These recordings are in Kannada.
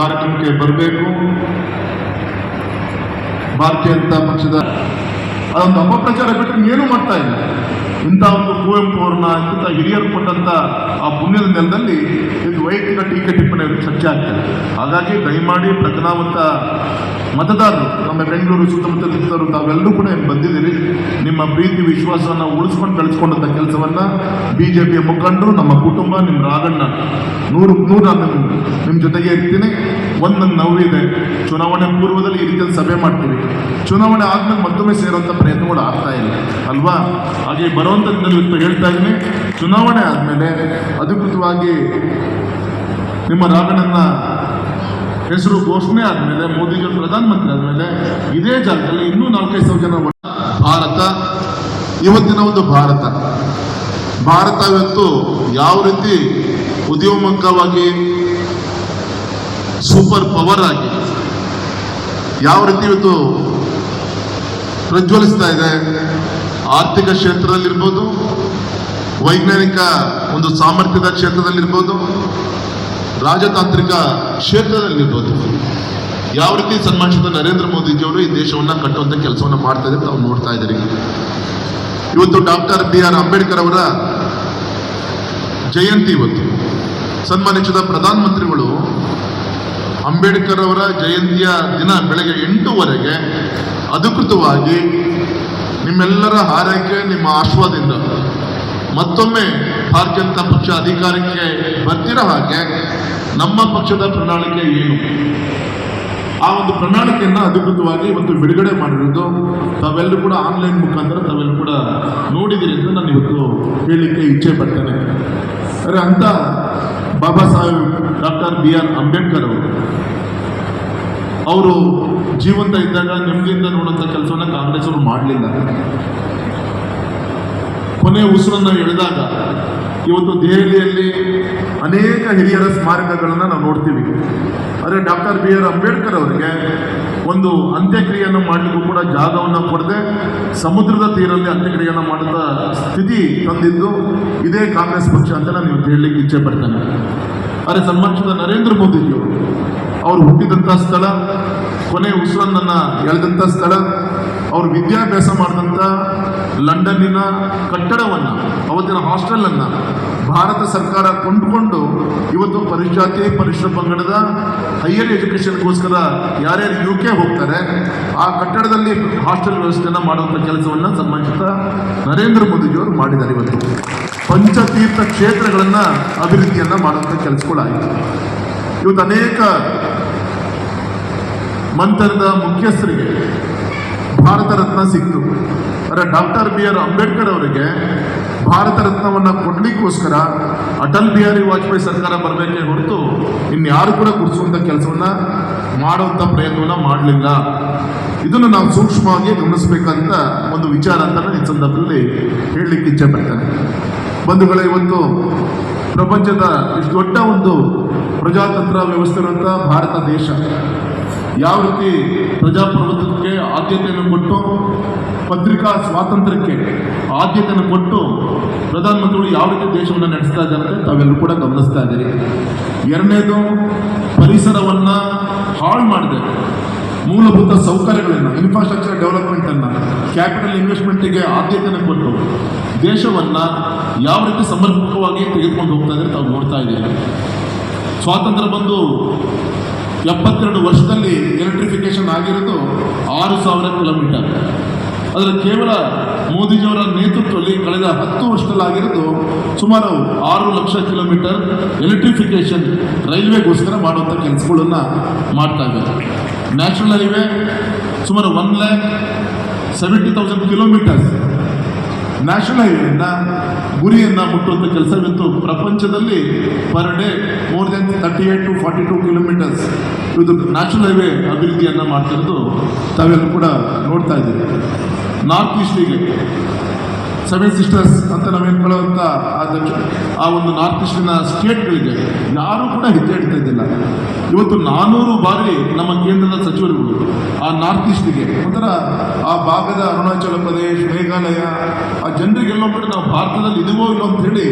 ಕಾರ್ಯಕ್ರಮಕ್ಕೆ ಬರಬೇಕು. ಭಾರತೀಯ ಜನತಾ ಪಕ್ಷದ ಅದೊಂದು ಅಪಪ್ರಚಾರ ಬಿಟ್ಟರೆ ಏನು ಮಾಡ್ತಾ ಇಲ್ಲ? ಇಂಥ ಒಂದು ಕುವೆಂಪು ಅವ್ರನ್ನ ಇಂಥ ಹಿರಿಯರು ಕೊಟ್ಟಂತ ಆ ಪುಣ್ಯದ ನೆಲದಲ್ಲಿ ಇದು ವೈಯಕ್ತಿಕ ಟೀಕೆ ಟಿಪ್ಪಣಿ ಚರ್ಚೆ ಆಗ್ತದೆ ಹಾಗಾಗಿ ದಯಮಾಡಿ ಪ್ರಜ್ಞಾವಂತ ಮತದಾರರು, ನಮ್ಮ ಬೆಂಗಳೂರು ಸುತ್ತಮುತ್ತ ಸುತ್ತಮುತ್ತಲಿದ್ದವರು ತಾವೆಲ್ಲರೂ ಕೂಡ ಬಂದಿದ್ದೀರಿ. ನಿಮ್ಮ ಪ್ರೀತಿ, ವಿಶ್ವಾಸವನ್ನು ಉಳಿಸ್ಕೊಂಡು ಬೆಳೆಸ್ಕೊಂಡಂಥ ಕೆಲಸವನ್ನ ಬಿಜೆಪಿಯ ಮುಖಂಡರು, ನಮ್ಮ ಕುಟುಂಬ, ನಿಮ್ಮ ರಾಗಣ್ಣ ನೂರು ನೂರು ನಿಮ್ಮ ಜೊತೆಗೆ ಇರ್ತೀನಿ. ಒಂದು ನನ್ನ ನೋವಿದೆ ಚುನಾವಣೆ ಪೂರ್ವದಲ್ಲಿ ಈ ರೀತಿಯಲ್ಲಿ ಸಭೆ ಮಾಡ್ತೀವಿ. ಚುನಾವಣೆ ಆದ್ಮೇಲೆ ಮತ್ತೊಮ್ಮೆ ಸೇರುವಂಥ ಪ್ರಯತ್ನಗಳು ಆಗ್ತಾ ಇಲ್ಲ. ಅಲ್ವಾ? ಹಾಗೆ ಬರುವಂಥ ಇವತ್ತು ಹೇಳ್ತಾ ಇದ್ದೀನಿ. ಚುನಾವಣೆ ಆದಮೇಲೆ ಅಧಿಕೃತವಾಗಿ ನಿಮ್ಮ ರಾಗಣ್ಣನ ಹೆಸರು ಘೋಷಣೆ ಆದಮೇಲೆ ಮೋದಿಜಿಯವರು ಪ್ರಧಾನಮಂತ್ರಿ ಆದಮೇಲೆ ಇದೇ ಜಾಗದಲ್ಲಿ ಇನ್ನೂ ನಾಲ್ಕೈದು ಸಾವಿರ ಜನ ಭಾರತ, ಇವತ್ತಿನ ಒಂದು ಭಾರತ. ಭಾರತ ಇವತ್ತು ಯಾವ ರೀತಿ ಉದ್ಯೋಗಮುಖವಾಗಿ ಸೂಪರ್ ಪವರ್ ಆಗಿ ಯಾವ ರೀತಿ ಇವತ್ತು ಪ್ರಜ್ವಲಿಸ್ತಾ ಇದೆ ಆರ್ಥಿಕ ಕ್ಷೇತ್ರದಲ್ಲಿರ್ಬೋದು, ವೈಜ್ಞಾನಿಕ ಒಂದು ಸಾಮರ್ಥ್ಯದ ಕ್ಷೇತ್ರದಲ್ಲಿರ್ಬೋದು, ರಾಜತಾಂತ್ರಿಕ ಕ್ಷೇತ್ರದಲ್ಲಿರ್ಬೋದು. ಯಾವ ರೀತಿ ಸನ್ಮಾನಿಸಿದ ನರೇಂದ್ರ ಮೋದಿಜಿಯವರು ಈ ದೇಶವನ್ನು ಕಟ್ಟುವಂಥ ಕೆಲಸವನ್ನು ಮಾಡ್ತಾ ಇದ್ದಾರೆ ತಾವು ನೋಡ್ತಾ ಇದ್ದೀರಿ ಇವತ್ತು ಡಾಕ್ಟರ್ ಬಿ ಆರ್ ಅಂಬೇಡ್ಕರ್ ಅವರ ಜಯಂತಿ ಇವತ್ತು. ಸನ್ಮಾನಿಸಿದ ಪ್ರಧಾನಮಂತ್ರಿಗಳು ಅಂಬೇಡ್ಕರ್ ಅವರ ಜಯಂತಿಯ ದಿನ ಬೆಳಗ್ಗೆ ಎಂಟೂವರೆಗೆ ಅಧಿಕೃತವಾಗಿ ನಿಮ್ಮೆಲ್ಲರ ಹಾರೈಕೆ ನಿಮ್ಮ ಆಶ್ವಾದಿಂದ. ಮತ್ತೊಮ್ಮೆ ಭಾರತೀಯ ಜನತಾ ಪಕ್ಷ ಅಧಿಕಾರಕ್ಕೆ ಬರ್ತಿರೋ ಹಾಗೆ? ನಮ್ಮ ಪಕ್ಷದ ಪ್ರಣಾಳಿಕೆ ಏನು? ಆ ಒಂದು ಪ್ರಣಾಳಿಕೆಯನ್ನು ಅಧಿಕೃತವಾಗಿ ಇವತ್ತು ಬಿಡುಗಡೆ ಮಾಡಿರೋದು ತಾವೆಲ್ಲರೂ ಕೂಡ ಆನ್ಲೈನ್ ಮುಖಾಂತರ ತಾವೆಲ್ಲರೂ ಕೂಡ ನೋಡಿದಿರಿ ಅಂತ ನಾನು ಇವತ್ತು ಹೇಳಲಿಕ್ಕೆ ಇಚ್ಛೆ ಪಡ್ತೇನೆ. ಅರೆ ಅಂತ Baba Saheb doctor B R Ambedkar ಅವರು ಅವರು ಜೀವಂತ ಇದ್ದಾಗ ನೆಮ್ಮದಿಯಿಂದ ನೋಡುವಂಥ ಕೆಲಸವನ್ನು ಕಾಂಗ್ರೆಸ್ ಅವರು ಮಾಡಲಿಲ್ಲ. ಕೊನೆ ಉಸಿರನ್ನು ಎಳೆದಾಗ ಇವತ್ತು ದೆಹಲಿಯಲ್ಲಿ ಅನೇಕ ಹಿರಿಯರ ಸ್ಮಾರಕಗಳನ್ನು ನಾವು ನೋಡ್ತೀವಿ. ಆದರೆ ಡಾಕ್ಟರ್ ಬಿ ಆರ್ ಅಂಬೇಡ್ಕರ್ ಅವರಿಗೆ ಒಂದು ಅಂತ್ಯಕ್ರಿಯೆಯನ್ನು ಮಾಡಲಿಕ್ಕೂ ಕೂಡ ಜಾಗವನ್ನು ಕೊಡದೆ ಸಮುದ್ರದ ತೀರಲ್ಲಿ ಅಂತ್ಯಕ್ರಿಯೆಯನ್ನು ಮಾಡಿದ ಸ್ಥಿತಿ ತಂದಿದ್ದು ಇದೇ ಕಾಂಗ್ರೆಸ್ ಪಕ್ಷ ಅಂತ ನಾನು ಇವತ್ತು ಹೇಳಲಿಕ್ಕೆ ಇಚ್ಛೆ ಪಡ್ತೇನೆ. ಆದರೆ ಸನ್ಮಾನಿಸಿದ ನರೇಂದ್ರ ಮೋದಿಜಿಯವರು, ಅವರು ಹುಟ್ಟಿದಂಥ ಸ್ಥಳ ಕೊನೆ ಉಸಿರನ್ನ ಎಳೆದಂಥ ಸ್ಥಳ, ಅವರು ವಿದ್ಯಾಭ್ಯಾಸ ಮಾಡಿದಂಥ ಲಂಡನ್ನಿನ ಕಟ್ಟಡವನ್ನು, ಅವತ್ತಿನ ಹಾಸ್ಟೆಲನ್ನು ಭಾರತ ಸರ್ಕಾರ ಕೊಂಡುಕೊಂಡು ಇವತ್ತು ಪರಿಶಾತಿ ಪರಿಶ್ರ ಪಂಗಡದ ಹೈಯರ್ ಎಜುಕೇಷನ್ಗೋಸ್ಕರ ಯಾರ್ಯಾರು ಯು ಕೆ ಹೋಗ್ತಾರೆ, ಆ ಕಟ್ಟಡದಲ್ಲಿ ಹಾಸ್ಟೆಲ್ ವ್ಯವಸ್ಥೆಯನ್ನು ಮಾಡುವಂಥ ಕೆಲಸವನ್ನು ಸಂಬಂಧಿಸಿದ ನರೇಂದ್ರ ಮೋದಿಜಿಯವರು ಮಾಡಿದ್ದಾರೆ ಇವತ್ತು. ಪಂಚತೀರ್ಥ ಕ್ಷೇತ್ರಗಳನ್ನು ಅಭಿವೃದ್ಧಿಯನ್ನು ಮಾಡುವಂಥ ಕೆಲಸಗಳಾಯಿತು. ಇವತ್ತು ಅನೇಕ ಮಂತ್ರದ ಮುಖ್ಯಸ್ಥರಿಗೆ ಭಾರತ ರತ್ನ ಸಿಕ್ತು. ಆದರೆ ಡಾಕ್ಟರ್ ಬಿ ಆರ್ ಅಂಬೇಡ್ಕರ್ ಅವರಿಗೆ ಭಾರತ ರತ್ನವನ್ನು ಕೊಡ್ಲಿಕ್ಕೋಸ್ಕರ ಅಟಲ್ ಬಿಹಾರಿ ವಾಜಪೇಯಿ ಸರ್ಕಾರ ಬರಬೇಕೇ ಹೊರತು ಇನ್ಯಾರು ಕೂಡ ಕೊಡಿಸುವಂಥ ಕೆಲಸವನ್ನು ಮಾಡುವಂಥ ಪ್ರಯತ್ನವನ್ನು ಮಾಡಲಿಲ್ಲ. ಇದನ್ನು ನಾವು ಸೂಕ್ಷ್ಮವಾಗಿ ಗಮನಿಸಬೇಕಂತ ಒಂದು ವಿಚಾರ ಅಂತ ಈ ಸಂದರ್ಭದಲ್ಲಿ ಹೇಳಲಿಕ್ಕೆ ಇಚ್ಛೆ ಪಡ್ತೇನೆ. ಬಂಧುಗಳೇ, ಇವತ್ತು ಪ್ರಪಂಚದ ಇಷ್ಟು ದೊಡ್ಡ ಒಂದು ಪ್ರಜಾತಂತ್ರ ವ್ಯವಸ್ಥೆ ಇರುವಂಥ ಭಾರತ ದೇಶ. ಯಾವ ರೀತಿ ಪ್ರಜಾಪ್ರಭುತ್ವಕ್ಕೆ ಆದ್ಯತೆಯನ್ನು ಕೊಟ್ಟು, ಪತ್ರಿಕಾ ಸ್ವಾತಂತ್ರ್ಯಕ್ಕೆ ಆದ್ಯತೆಯನ್ನು ಕೊಟ್ಟು ಪ್ರಧಾನಮಂತ್ರಿಗಳು ಯಾವ ರೀತಿ ದೇಶವನ್ನು ನಡೆಸ್ತಾ ಇದ್ದಾರೆ ತಾವೆಲ್ಲರೂ ಕೂಡ ಗಮನಿಸ್ತಾ ಇದ್ದೀರಿ. ಎರಡನೇದು, ಪರಿಸರವನ್ನು ಹಾಳು ಮಾಡಿದೆ. ಮೂಲಭೂತ ಸೌಕರ್ಯಗಳನ್ನು ಇನ್ಫ್ರಾಸ್ಟ್ರಕ್ಚರ್ ಡೆವಲಪ್ಮೆಂಟನ್ನು ಕ್ಯಾಪಿಟಲ್ ಇನ್ವೆಸ್ಟ್ಮೆಂಟಿಗೆ ಆದ್ಯತೆಯನ್ನು ಕೊಟ್ಟು ದೇಶವನ್ನು ಯಾವ ರೀತಿ ಸಮರ್ಪಕವಾಗಿ ತೆಗೆದುಕೊಂಡು ಹೋಗ್ತಾ ಇದ್ದಾರೆ ತಾವು ನೋಡ್ತಾ ಇದ್ದೀರಿ. ಸ್ವಾತಂತ್ರ್ಯ ಬಂದು ಎಪ್ಪತ್ತೆರಡು ವರ್ಷದಲ್ಲಿ ಎಲೆಕ್ಟ್ರಿಫಿಕೇಶನ್ ಆಗಿರೋದು ಆರು ಸಾವಿರ ಕಿಲೋಮೀಟರ್. ಅದರ ಕೇವಲ ಮೋದಿಜಿಯವರ ನೇತೃತ್ವದಲ್ಲಿ ಕಳೆದ ಹತ್ತು ವರ್ಷದಲ್ಲಾಗಿರೋದು ಸುಮಾರು ಆರು ಲಕ್ಷ ಕಿಲೋಮೀಟರ್ ಎಲೆಕ್ಟ್ರಿಫಿಕೇಶನ್ ರೈಲ್ವೆಗೋಸ್ಕರ ಮಾಡುವಂಥ ಕೆಲಸಗಳನ್ನು ಮಾಡ್ತಾ ಇದ್ದಾರೆ. ನ್ಯಾಷನಲ್ ಹೈವೇ ಸುಮಾರು one lakh seventy thousand kilometres national ಹೈವೇಯಿಂದ ಗುರಿಯನ್ನು ಮುಟ್ಟುವಂಥ ಕೆಲಸವಿತ್ತು ಪ್ರಪಂಚದಲ್ಲಿ per day more than thirty eight to forty two kilometres ಇದು ನ್ಯಾಷನಲ್ ಹೈವೇ ಅಭಿವೃದ್ಧಿಯನ್ನು ಮಾಡ್ತಿರೋದು ತಾವೆಲ್ಲ ಕೂಡ ನೋಡ್ತಾ ಇದ್ದೀವಿ ನಾರ್ತ್ ಈಸ್ಟಿಗೆ ಸೆವೆನ್ ಸಿಸ್ಟರ್ಸ್ ಅಂತ ನಾವು ಹೇಳ್ಕೊಳ್ಳುವಂಥ ಆ ಒಂದು ನಾರ್ತ್ ಈಸ್ಟಿನ ಸ್ಟೇಟ್ಗಳಿಗೆ ಯಾರೂ ಕೂಡ ಹೆಜ್ಜೆ ಇಡ್ತಾ ಇದ್ದಿಲ್ಲ. ಇವತ್ತು ನಾನೂರು ಬಾರಿ ನಮ್ಮ ಕೇಂದ್ರದ ಸಚಿವರುಗಳು ಆ ನಾರ್ತ್ ಈಸ್ಟಿಗೆ ಒಂಥರ ಆ ಭಾಗದ ಅರುಣಾಚಲ ಪ್ರದೇಶ, ಮೇಘಾಲಯ, ಆ ಜನರಿಗೆಲ್ಲ ಕೂಡ ನಾವು ಭಾರತದಲ್ಲಿ ಇದುವೋ ಇಲ್ಲೋ ಅಂತ ಹೇಳಿ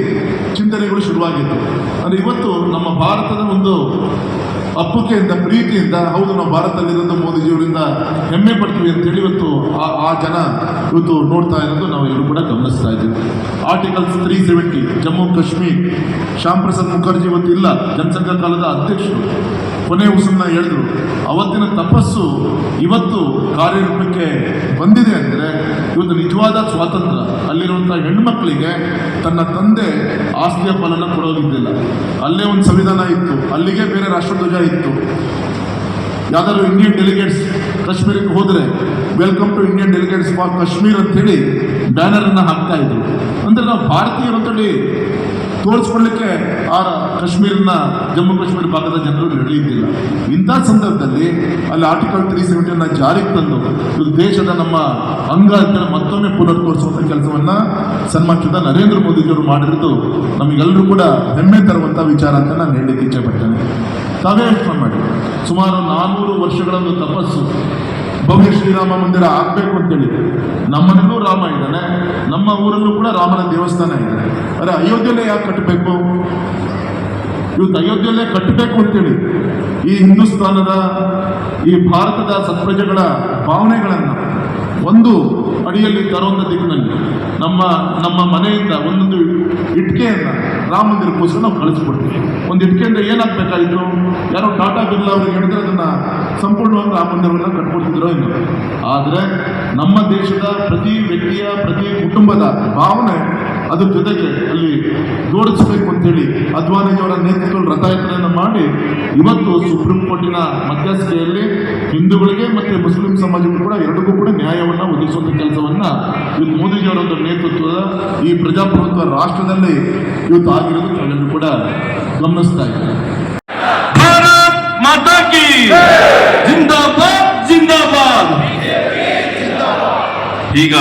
ಚಿಂತನೆಗಳು ಶುರುವಾಗಿತ್ತು. ಅಂದರೆ ಇವತ್ತು ನಮ್ಮ ಭಾರತದ ಒಂದು ಅಪ್ಪುಗೆಯಿಂದ ಪ್ರೀತಿಯಿಂದ, ಹೌದು ನಾವು ಭಾರತದಲ್ಲಿರೋದು ಮೋದಿಜಿಯವರಿಂದ ಹೆಮ್ಮೆ ಪಡ್ತೀವಿ ಅಂತೇಳಿ ಇವತ್ತು ಆ- ಜನ ಇವತ್ತು ನೋಡ್ತಾ ಇರೋದು ನಾವು ಎಲ್ಲರೂ ಕೂಡ ಗಮನಿಸ್ತಾ ಇದ್ದೀವಿ. Articles three seventy Jammu Kashmir Shyam Prasad Mukherjee ಇವತ್ತು ಇಲ್ಲ, ಜನಸಂಘ ಕಾಲದ ಅಧ್ಯಕ್ಷರು. ಕೊನೆ ಉಸಿರನ್ನ ಹೇಳಿದ್ರು. ಅವತ್ತಿನ ತಪಸ್ಸು ಇವತ್ತು ಕಾರ್ಯರೂಪಕ್ಕೆ ಬಂದಿದೆ ಅಂದರೆ ಇವತ್ತು ನಿಜವಾದ ಸ್ವಾತಂತ್ರ್ಯ. ಅಲ್ಲಿರುವಂಥ ಹೆಣ್ಮಕ್ಳಿಗೆ ತನ್ನ ತಂದೆ ಆಸ್ತಿಯ ಫಲನ ಕೊಡೋದಿದ್ದಿಲ್ಲ. ಅಲ್ಲೇ ಒಂದು ಸಂವಿಧಾನ ಇತ್ತು. ಅಲ್ಲಿಗೆ ಬೇರೆ ರಾಷ್ಟ್ರಧ್ವಜ ಇತ್ತು. ಯಾವ್ದಾದ್ರು ಇಂಡಿಯನ್ ಡೆಲಿಗೇಟ್ಸ್ ಕಾಶ್ಮೀರಕ್ಕೆ ಹೋದರೆ welcome to Indian delegates for Kashmir ಅಂತೇಳಿ ಬ್ಯಾನರ್ ಅನ್ನ ಹಾಕ್ತಾ ಇದ್ರು. ಅಂದ್ರೆ ನಾವು ಭಾರತೀಯರು ಅಂತೇಳಿ ತೋರಿಸ್ಕೊಳ್ಳಿಕ್ಕೆ ಆ ಕಾಶ್ಮೀರನ ಜಮ್ಮು ಕಾಶ್ಮೀರ ಭಾಗದ ಜನರು ನಡೆಯುತ್ತಿಲ್ಲ ಇಂಥ ಸಂದರ್ಭದಲ್ಲಿ ಅಲ್ಲಿ ಆರ್ಟಿಕಲ್ ತ್ರೀ ಸೆವೆಂಟಿನ ಜಾರಿಗೆ ತಂದು ಇದು ದೇಶದ ನಮ್ಮ ಅಂಗ ಅಂತ ಮತ್ತೊಮ್ಮೆ ಪುನರ್ ತೋರಿಸುವಂಥ ಕೆಲಸವನ್ನ ಸನ್ಮಾನಿಸಿದ ನರೇಂದ್ರ ಮೋದಿಜಿಯವರು ಮಾಡಿರೋದು ನಮಗೆಲ್ಲರೂ ಕೂಡ ಹೆಮ್ಮೆ ತರುವಂಥ ವಿಚಾರ ಅಂತ ನಾನು ಹೇಳಲಿಕ್ಕೆ ಇಚ್ಛೆ ತಾವೇ ಯೋಚನೆ ಮಾಡಿ. ಸುಮಾರು ನಾನ್ನೂರು ವರ್ಷಗಳನ್ನು ತಪಸ್ಸು. ಭವ್ಯ ಶ್ರೀರಾಮ ಮಂದಿರ ಆಗ್ಬೇಕು ಅಂತೇಳಿ ನಮ್ಮನೆಗೂ ರಾಮ ಇದ್ದಾನೆ. ನಮ್ಮ ಊರಲ್ಲೂ ಕೂಡ ರಾಮನ ದೇವಸ್ಥಾನ ಇದೆ. ಅರೆ, ಅಯೋಧ್ಯೆಯಲ್ಲೇ ಯಾಕೆ ಕಟ್ಟಬೇಕು? ಇವತ್ತು ಅಯೋಧ್ಯೆಯಲ್ಲೇ ಕಟ್ಟಬೇಕು ಅಂತೇಳಿ. ಈ ಹಿಂದೂಸ್ತಾನದ, ಈ ಭಾರತದ ಸತ್ಪ್ರಜೆಗಳ ಭಾವನೆಗಳನ್ನು ಒಂದು ಅಡಿಯಲ್ಲಿ ತರುವಂಥ ದಿಕ್ಕಿನಲ್ಲಿ ನಮ್ಮ ನಮ್ಮ ಮನೆಯಿಂದ ಒಂದೊಂದು ಇಟ್ಕೆಯನ್ನು ರಾಮ ಮಂದಿರಕ್ಕೋಸ್ಕರ ನಾವು ಕಳಿಸ್ಕೊಡ್ತೀವಿ. ಒಂದು ಇಟ್ಕೆಯಿಂದ ಏನಾಗಬೇಕಾಯಿತು? ಯಾರೋ ಟಾಟಾ ಬಿರ್ಲಾ ಅವ್ರಿಗೆ ಹೇಳಿದ್ರೆ ಅದನ್ನು ಸಂಪೂರ್ಣವಾಗಿ ರಾಮ ಮಂದಿರವನ್ನು ಕಟ್ಕೊಡ್ತಿದ್ರು ಇಲ್ಲ ಆದರೆ ನಮ್ಮ ದೇಶದ ಪ್ರತಿ ವ್ಯಕ್ತಿಯ, ಪ್ರತಿ ಕುಟುಂಬದ ಭಾವನೆ ಅದ್ರ ಜೊತೆಗೆ ಅಲ್ಲಿ ಜೋಡಿಸ್ಬೇಕು ಅಂತೇಳಿ ಅದ್ವಾನಿಯವರ ನೇತೃತ್ವದಲ್ಲಿ ರಥಯಾತ್ರೆಯನ್ನು ಮಾಡಿ ಇವತ್ತು ಸುಪ್ರೀಂ ಕೋರ್ಟಿನ ಮಧ್ಯಸ್ಥಿಕೆಯಲ್ಲಿ ಹಿಂದೂಗಳಿಗೆ ಮತ್ತು ಮುಸ್ಲಿಂ ಸಮಾಜಕ್ಕೂ ಕೂಡ ಎರಡಕ್ಕೂ ಕೂಡ ನ್ಯಾಯವನ್ನು ಒದಗಿಸುವಂಥ ಕೆಲಸವನ್ನು ಇವತ್ತು ಮೋದಿಜಿಯವರ ನೇತೃತ್ವದ ಈ ಪ್ರಜಾಪ್ರಭುತ್ವ ರಾಷ್ಟ್ರದಲ್ಲಿ ಇವತ್ತು ಆಗಿರುವುದು ನಾವೆಲ್ಲರೂ ಕೂಡ ಗಮನಿಸ್ತಾ ಇದ್ದಾರೆ. ಭಾರತ್ ಮಾತಾ ಕಿ ಜಿಂದಾಬಾದ್ ಜಿಂದಾಬಾದ್! ಈಗ